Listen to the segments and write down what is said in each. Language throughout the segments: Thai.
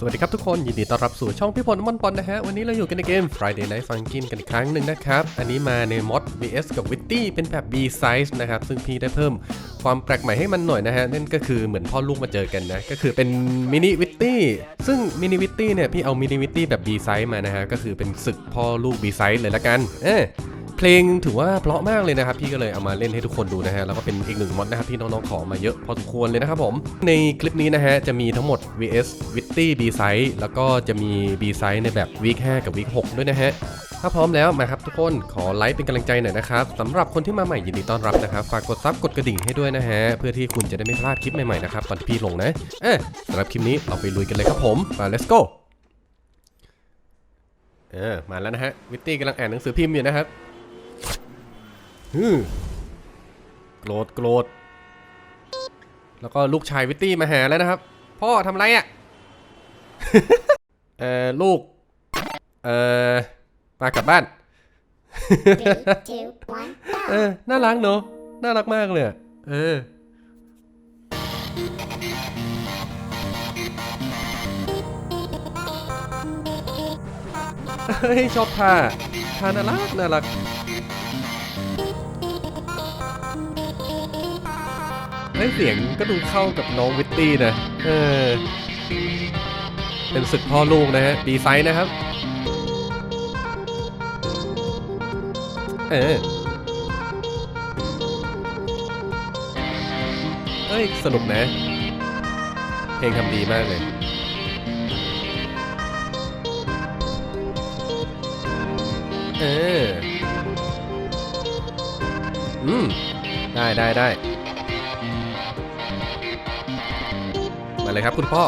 สวัสดีครับทุกคน ยินดีต้อนรับสู่ช่องพี่พลมันปอนนะฮะ วันนี้เราอยู่กันในเกม Friday Night Funkin' กันอีกครั้งหนึ่งนะครับ อันนี้มาในมอด VS กับ Witty เป็นแบบ B size นะครับ ซึ่งพี่ได้เพิ่มความแปลกใหม่ให้มันหน่อยนะฮะ นั่นก็คือเหมือนพ่อลูกมาเจอกันนะ ก็คือเป็นมินิวิตตี้ซึ่งมินิวิตตี้เนี่ยพี่เอามินิวิตตี้แบบ B size มานะฮะก็คือเป็นศึกพ่อลูก B size เลยละกัน เออ เพลงถือว่าเพราะมากเลยนะครับ พี่ก็เลยเอามาเล่นให้ทุกคนดูนะฮะแล้วก็เป็นอีกหนึ่งมอดนะครับที่น้องๆขอมาเยอะพอสมควรเลยนะครับผม ในคลิปนี้นะฮะจะมีทั้งหมด VS Witty B Size แล้วก็จะมี B Size ในแบบ Week 5กับ Week 6ด้วยนะฮะถ้าพร้อมแล้วมาครับทุกคนขอไลค์เป็นกำลังใจหน่อยนะครับสำหรับคนที่มาใหม่ยินดีต้อนรับนะครับฝากกดซับกดกระดิ่งให้ด้วยนะฮะเพื่อที่คุณจะได้ไม่พลาดคลิปใหม่ๆนะครับตอนที่พี่ลงนะเอ๊ะสำหรับคลิปนี้เราไปลุยกันเลยครับผมมา let's go เออมาแล้วนะฮะวิตตี้กำลังอ่านหนังสือพิมพ์อยู่นะครับ ฮึมโกรธโกรธแล้วก็ลูกชายวิตตี้มาหาแล้วนะครับ พ่อทำไรอะ่ะ เอ่อลูก เอ่อมากลับบ้าน Three, two, one, เออ น่ารักเนอะน่ารักมากเลยอะเออเฮ้ยชอบท่าท่าน่ารักน่ารัก เฮ้ยเสียงก็ดูเข้ากับน้องวิตตี้นะเออเป็นศึกพ่อลูกนะฮะดีไซน์นะครับ เออเอ้ยสนุกนะ เพลงทำดีมากเลยเอออืม ได้ได้ได้ มาเลยครับคุณพ่อ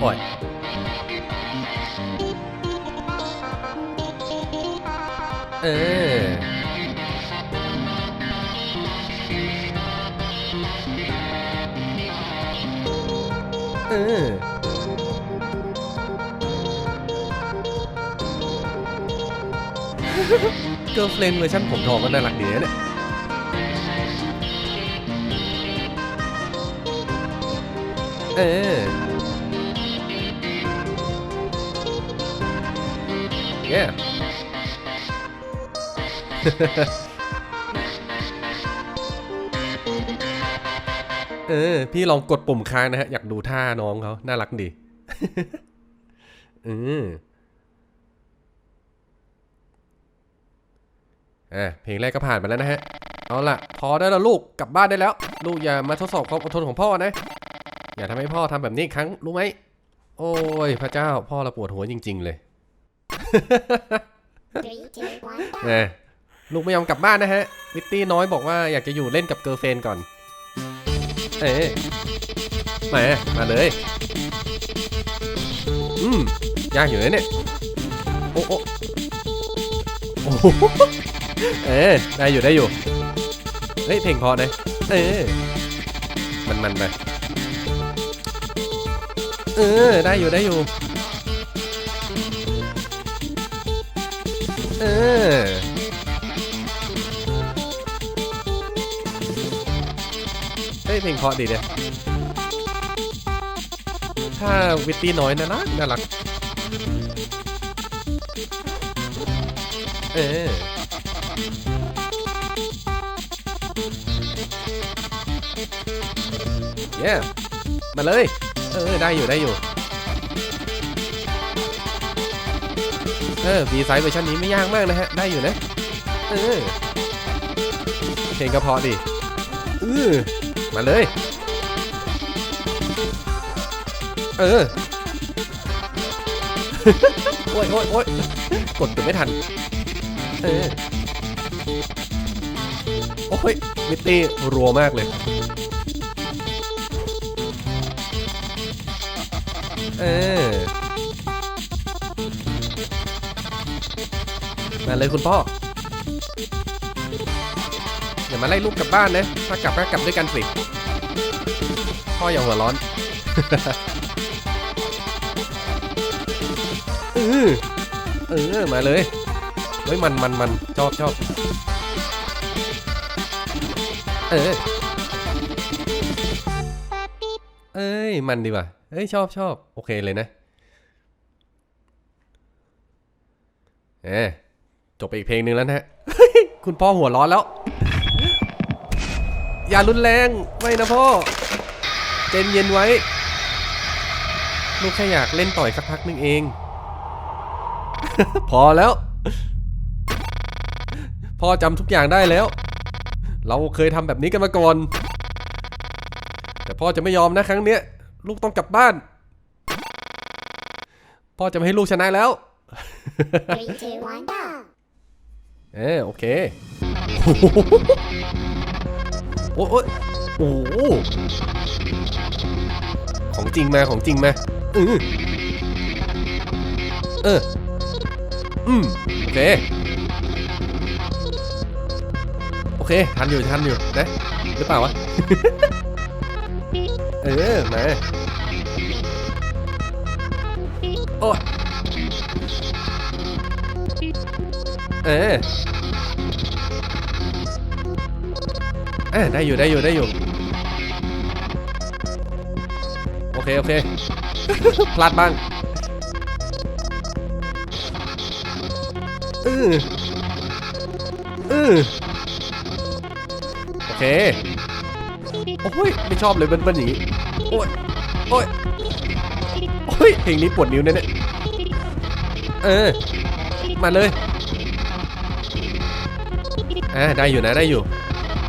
โอ้ยเออเออเกิร์ลเฟรนเวอร์ชันผมทองก็น่ารักดีนะเนี่ย เออ yeah เออ พี่ลองกดปุ่มค้างนะฮะ อยากดูท่าน้องเขาน่ารักดีเอออะเพลงแรกก็ผ่านไปแล้วนะฮะ เอาล่ะ พอได้แล้วลูก กลับบ้านได้แล้ว ลูกอย่ามาทดสอบความอดทนของพ่อนะ อย่าทำให้พ่อทำแบบนี้อีกครั้งรู้ไหม โอ้ยพระเจ้าพ่อเราปวดหัวจริง ๆ เลย นะลูกไม่ยอมกลับบ้านนะฮะ วิตตี้น้อยบอกว่าอยากจะอยู่เล่นกับเกิร์ลเฟนก่อน เอ๊ะมา มาเลย อืมยากอยู่นะเนี่ย โอ้โอ้โอ้โหเอ๊ะได้อยู่ได้อยู่ เฮ้ยเพลงเพอนะ เออมันมันไป เออ ได้อยู่ได้อยู่ เออ เฮ้ยเพลงเพราะดีเนี่ยถ้าวิตตี้น้อยน่ารักน่ารัก เออเย้มาเลย เออได้อยู่ได้อยู่ เออ B ไซส์เวอร์ชันนี้ไม่ยากมากนะฮะ ได้อยู่นะ เออเพลงก็เพอดีเออมาเลย เออ โอ้ยโอ้ยโอ้ยกดตัวไม่ทัน เออ โอ้ยมิตตี้รัวมากเลย เออ มาเลยคุณพ่ออย่ามาไล่ลูกกลับบ้านนะถ้ากลับก็กลับด้วยกันสิพ่ออย่าหัวร้อนเออเออมาเลยเฮ้ยมันมันมันชอบชอบเออยมันดีว่ะ เอ้ยชอบชอบโอเคเลยนะเอจบไปอีกเพลงหนึ่งแล้วนะฮะคุณพ่อหัวร้อนแล้ว อย่ารุนแรงไม่นะพ่อเจนเย็นไว้ลูกแค่อยากเล่นต่อยสักพักหนึ่งเอง พอแล้ว พ่อจำทุกอย่างได้แล้ว เราเคยทำแบบนี้กันมาก่อน แต่พ่อจะไม่ยอมนะครั้งเนี้ย ลูกต้องกลับบ้าน พ่อจะไม่ให้ลูกชนะแล้ว Three, two, one, go. เออโอเค โอ้โหโอ้โหของจริงมาของจริงมาเออเอออืมโอเค โอเค ทันอยู่ทันอยู่นะหรือเปล่าวะ เออ มา โอ้ยเออเออได้อยู่ได้อยู่ได้อยู่ โอเค โอเค พลาดบ้างเออเออโอเค โอ้ยไม่ชอบเลยเบิ้ลๆอย่างนี้โอ้ยโอ้ยโอ้ยเพลงนี้ปวดนิ้วเนี่ยเนี่ยเออมาเลยอ่าได้อยู่นะได้อยู่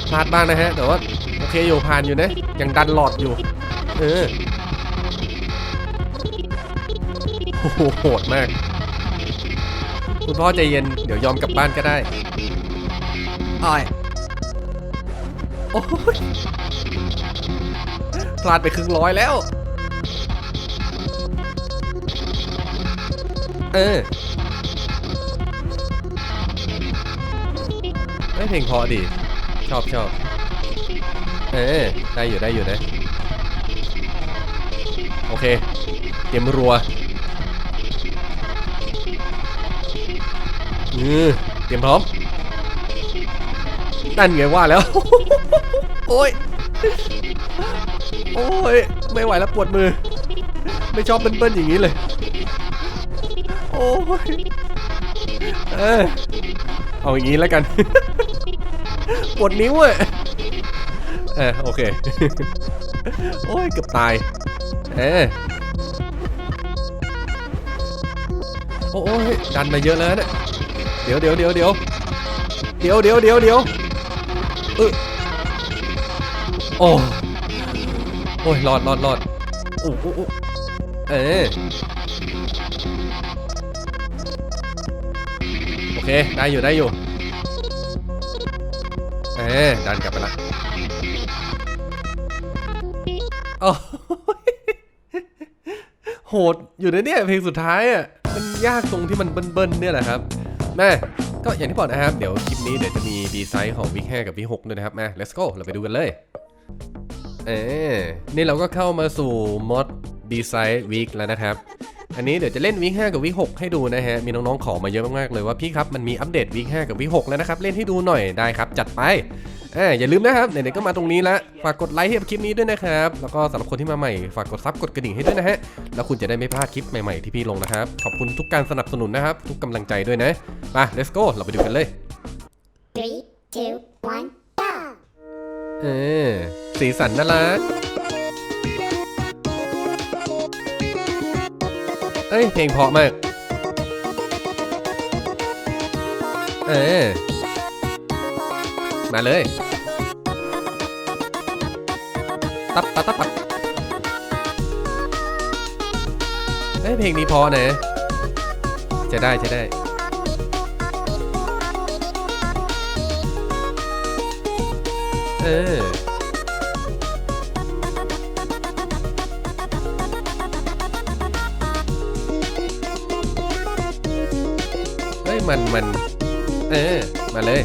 พลาดบ้างนะฮะแต่ว่าโอเคอยู่ผ่านอยู่นะยังดันหลอดอยู่ เออโอ้โหโหดมาก คุณพ่อใจเย็นเดี๋ยวยอมกลับบ้านก็ได้อ้ายโอ้ย พลาดไปครึ่งร้อยแล้ว เออไม่เพลงพอดี ชอบชอบเออได้อยู่ได้อยู่นะ โอเคเตรียมรัวเออเตรียมพร้อมนั่นไงว่าแล้ว โอ้ย โอ้ย ไม่ไหวแล้วปวดมือ ไม่ชอบเบิ้ลๆอย่างนี้เลย โอ้ย เออ เอาอย่างนี้แล้วกัน ปวดนิ้วอะเออโอเค โอ้ย เกือบตาย เออโอ้ยดันมาเยอะแล้วเนี่ยเดี๋ยวเดี๋ยวเดี๋ยวเดี๋ยวเดี๋ยวเดี๋ยวเดี๋ยวเดี๋ยวเออ อ้โอ้ยรอดรอดรอดโอ้โอ้โอ้เออโอเค ได้อยู่ได้อยู่ เออดันกลับไปละโอ้ยโหดอยู่นะเนี่ยเพลงสุดท้ายอะมันยากตรงที่มันเบิ้ลๆเนี่ยแหละครับแม่ก็อย่างที่บอกนะครับ เดี๋ยวคลิปนี้เดี๋ยวจะมีดีไซน์ของวิก5กับวิก6ด้วยนะครับมา let's go เราไปดูกันเลย เออนี่เราก็เข้ามาสู่มอดดีไซน์วิกแล้วนะครับ อันนี้เดี๋ยวจะเล่นวิก5กับวิก6ให้ดูนะฮะ มีน้องๆขอมาเยอะมากๆเลยว่าพี่ครับมันมีอัปเดตวิก5กับวิก6แล้วนะครับ เล่นให้ดูหน่อยได้ครับ จัดไปอ่าอย่าลืมนะครับไหนๆก็มาตรงนี้แล้วฝากกดไลค์ให้กับคลิปนี้ด้วยนะครับ แล้วก็สำหรับคนที่มาใหม่ฝากกดซับกดกระดิ่งให้ด้วยนะฮะแล้วคุณจะได้ไม่พลาดคลิปใหม่ๆที่พี่ลงนะครับขอบคุณทุกการสนับสนุนนะครับ ทุกกำลังใจด้วยนะมา let's go เราไปดูกันเลย Three, two, one. เออ สีสันน่ารัก เอ้ย เพลงเพราะมาก เออ มาเลย ตับตับตับตับเอ้ย เพลงนี้พอนะ จะได้จะได้ เออ เฮ้ย มันมัน เออ มาเลย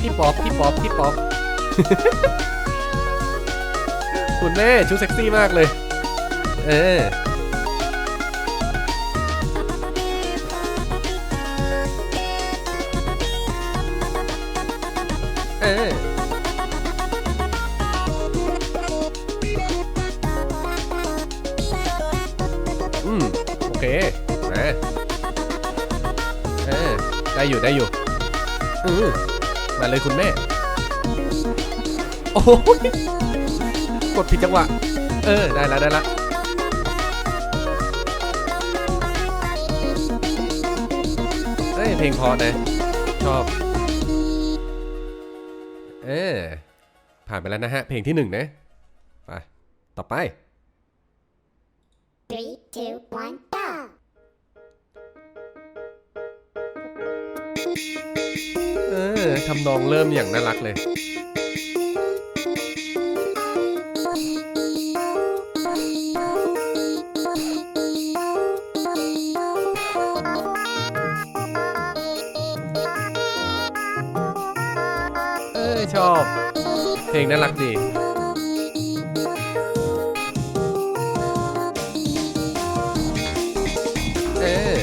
พี่ป๊อปพี่ป๊อปพี่ป๊อป คุณแม่ชุดเซ็กซี่มากเลย เออ เออ อืม โอเคนะเออ ได้อยู่ได้อยู่ อือมาเลยคุณแม่ โอ้โหกดผิดจังหวะ เออ ได้แล้วได้แล้ว เอ้ยเพลงเพอนะ ชอบ เออผ่านไปแล้วนะฮะ เพลงที่หนึ่งนะ ไป ต่อไป Three, two, one, go. เออทำนองเริ่มอย่างน่ารักเลย เพลงน่ารักดีเออ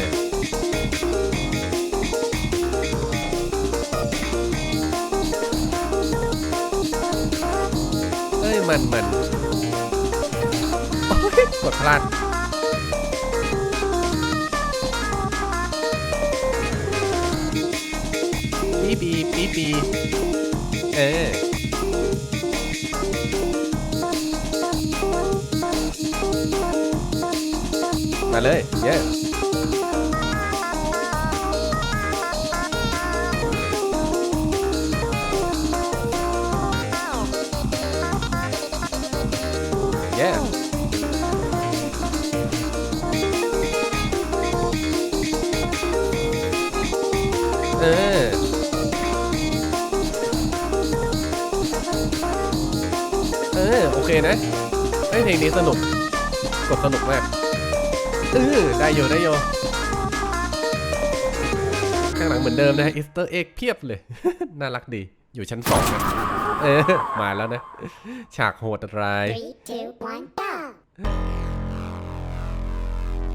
เอ้ยมันมันโอ๊ยกดพลาดปีบีปีบีเออ มาเลยเย้เย้ เออ เออ โอเคนะเฮ้ยเพลงนี้สนุกกดสนุกมาก เออได้อยู่ได้อยู่ข้างหลังเหมือนเดิมนะฮะอิสเตอร์เอ็กเพียบเลย น่ารักดีอยู่ชั้นสองนะเออมาแล้วนะ ฉากโหดร้าย Three, two, one, go.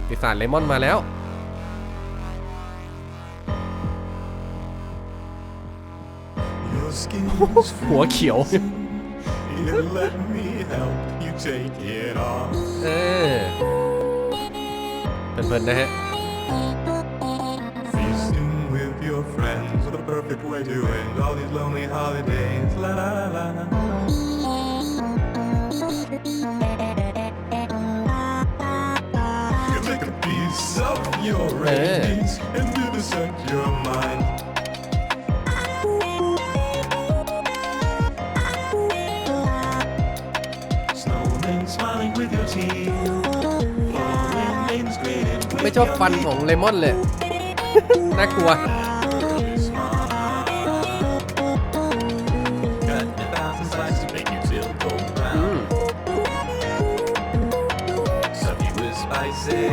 ปีศาจเลมอนมาแล้ว Your skin หัวเขียว Here, let me help you take it off. เออ เพลินๆนะฮะ Feasting with your friends, what a perfect way to end all these lonely holidays. La la la la. You take a piece of your rabies and vivisect your mind. ชอบ your ฟันของเลมอนเลย น่ากลัว Cut in a thousand slices to make you feel golden อื brown. ม Serve you with spices.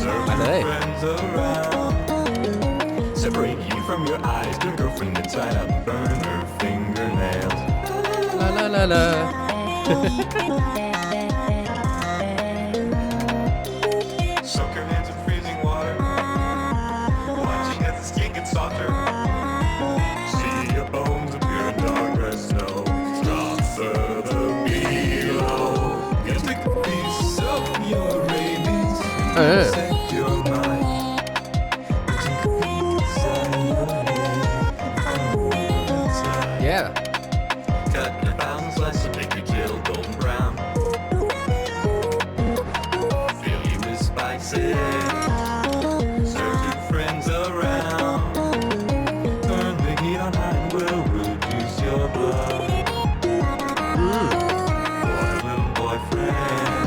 Serve Mà your đấy. friends around. Separate you from your eyes. Your girlfriend inside out. Burn her fingernails. ลาลา Inside. เย้ Cut in a thousand slices to make you feel golden brown. Fill you with spices. Serve your friends around. Burn the heat on high and will reduce your blood. อืม For a little boyfriend.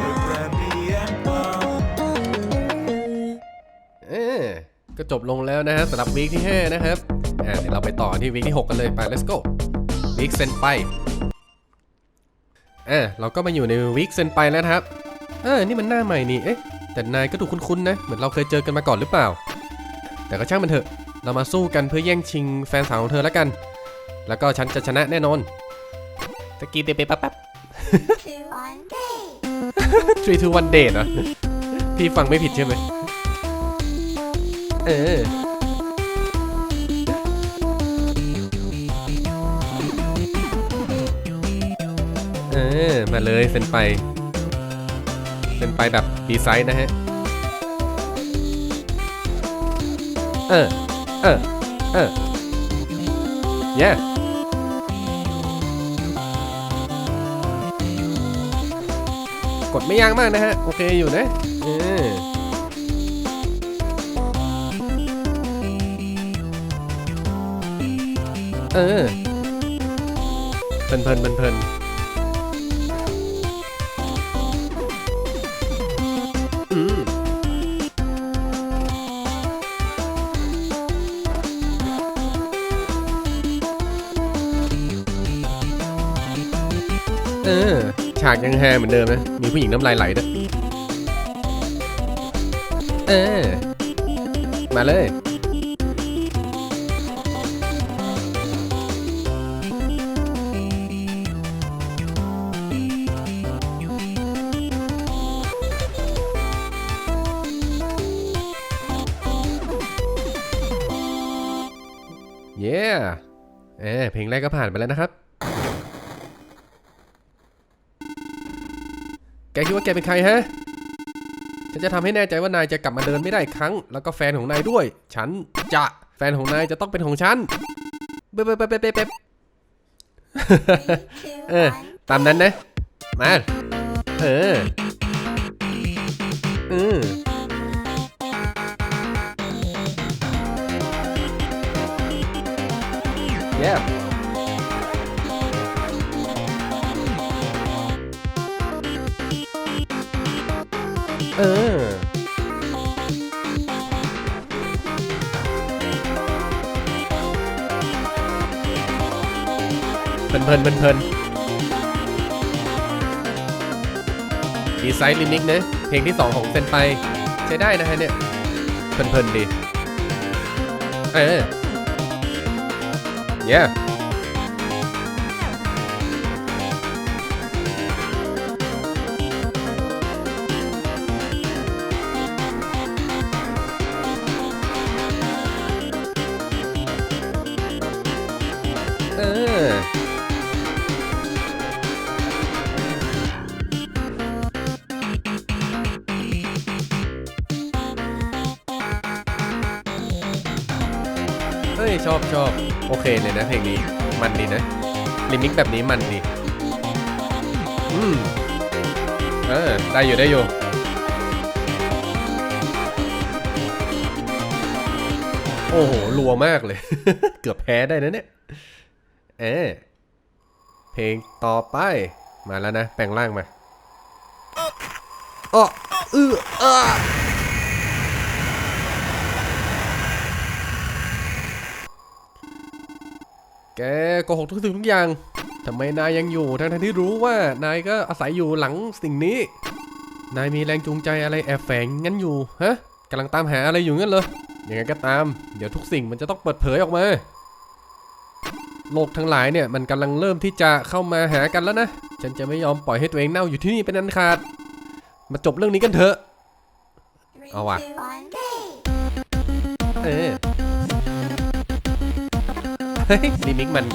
With brandy and plum. เออก็จบลงแล้วนะฮะสำหรับวีคที่ 5 นะครับอ่าเดี๋ยวเราไปต่อที่วีคที่ 6 กันเลย ไป let's go วีคเซนไปเอ่าเราก็มาอยู่ในวีคเซนไปแล้วครับ เออ นี่มันหน้าใหม่นี่ เอ๊ะ แต่นายก็ดูคุ้นๆนะ เหมือนเราเคยเจอกันมาก่อนหรือเปล่า แต่ก็ช่างมันเถอะ เรามาสู้กันเพื่อแย่งชิงแฟนสาวของเธอแล้วกัน แล้วก็ฉันจะชนะแน่นอนตะกี้เตะไปแป๊บ Two, one, day. ๆ three two one date เหรอพี่ฟังไม่ผิดใช่ไหมเออ เออ มาเลยเซนไปเซนไปแบบดีไซน์นะฮะ เออ เออ เออเย้กดไม่ยากมากนะฮะ โอเคอยู่นะเออเออเพลินเพลินเพลินากยังแฮเหมือนเดิมนะ มีผู้หญิงน้ำลายไหลด้วยเออ มาเลย เย้ เออเพลงแรกก็ผ่านไปแล้วนะครับ กคิดว่าแกเป็นใครฮะ ฉันจะทำให้แน่ใจว่านายจะกลับมาเดินไม่ได้อีกครั้ง แล้วก็แฟนของนายด้วย ฉันจะแฟนของนายจะต้องเป็นของฉัน เบ๊บเบ๊บเบ๊บเบ๊บเบ๊บเออ ตามนั้นนะ มา เออ เออเย้ เออ เพลินเพลินเพลินเพลินดีไซน์ลิมิกนะเพลงที่ 2 ของเซนไป ใช้ได้นะฮะเนี่ย เพลินเพลินดี เออ yeah โอเคเลยนะเพลงนี้มันดีนะลิมิกแบบนี้มันดีอืมเออได้อยู่ได้อยู่โอ้โหรัวมากเลย เกือบแพ้ได้นะเนี่ยเออเพลงต่อไปมาแล้วนะ แปลงร่างมาอ้อเอออ แกโกหกทุกสิ่งทุกอย่างทำไมนายยังอยู่ทั้งๆที่รู้ว่านายก็อาศัยอยู่หลังสิ่งนี้ นายมีแรงจูงใจอะไรแอบแฝงงั้นอยู่ฮะกำลังตามหาอะไรอยู่งั้นเหรอยังไงก็ตาม เดี๋ยวทุกสิ่งมันจะต้องเปิดเผยออกมา โลกทั้งหลายเนี่ยมันกำลังเริ่มที่จะเข้ามาหากันแล้วนะ ฉันจะไม่ยอมปล่อยให้ตัวเองเน่าอยู่ที่นี่เป็นอันขาด มาจบเรื่องนี้กันเถอะ Three, Oh, wow. two, one, go. เออ เฮ้ยรีมิกมัน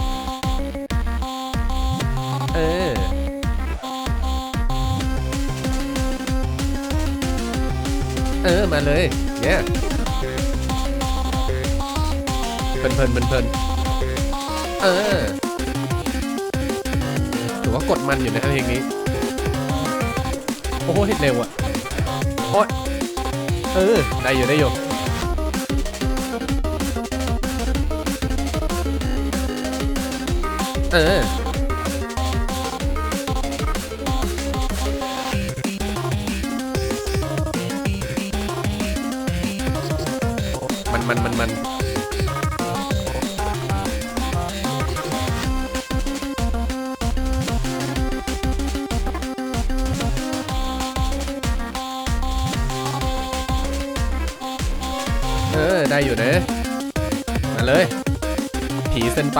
เออ เออ มาเลยเนี่ยเพลินเพลินเพลินเพลินเออถือว่ากดมันอยู่นะครับเพลงนี้ โอ้โหเร็วอะโอ้ยเออ ได้อยู่ได้อยู่ เออมันมันมันมันเออ ได้อยู่นะมาเลย ผีเส้นไป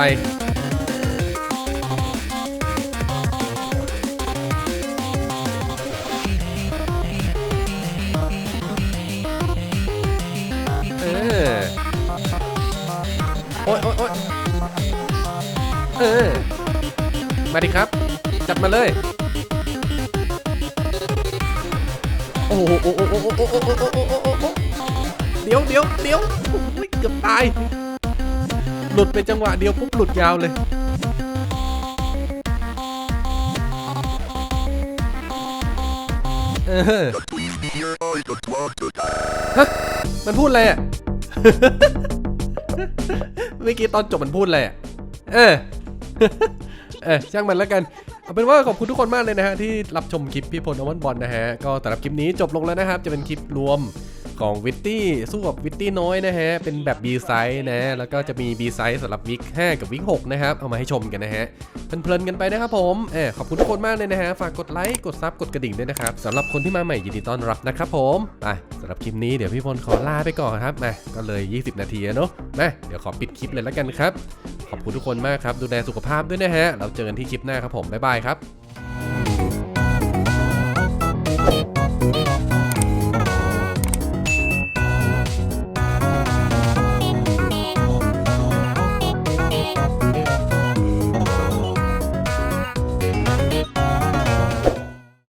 เออ มาดิครับ จัดมาเลยโอ้โหโอ้โหโอ้โหโอ้โหโอ้โหโอ้โหเดี๋ยวเดี๋ยวเดี๋ยวเกือบตาย หลุดไปจังหวะเดียวปุ๊บหลุดยาวเลยเออฮะมันพูดอะไรอะเมื่อกี้ตอนจบมันพูดอะไรอะ เออ เออช่างมันแล้วกัน เอาเป็นว่าขอบคุณทุกคนมากเลยนะฮะ ที่รับชมคลิปพี่พลอวันบอลนะฮะ ก็สำหรับคลิปนี้จบลงแล้วนะครับ จะเป็นคลิปรวมของวิตตี้สู้กับวิตตี้น้อยนะฮะ เป็นแบบ B ไซส์นะ แล้วก็จะมี B ไซส์สำหรับวิก5กับวิก6นะครับ เอามาให้ชมกันนะฮะเพลินๆกันไปนะครับผมเออขอบคุณทุกคนมากเลยนะฮะ ฝากกดไลค์ กดซับ กดกระดิ่งด้วยนะครับสำหรับคนที่มาใหม่ยินดีต้อนรับนะครับผมไปสำหรับคลิปนี้เดี๋ยวพี่พลขอลาไปก่อนครับมาก็เลย 20 นาทีอะเนาะมาเดี๋ยวขอปิดคลิปเลยแล้วกันครับ ขอบคุณทุกคนมากครับ ดูแลสุขภาพด้วยนะฮะ เราเจอกันที่คลิปหน้าครับผม บ๊ายบายครับ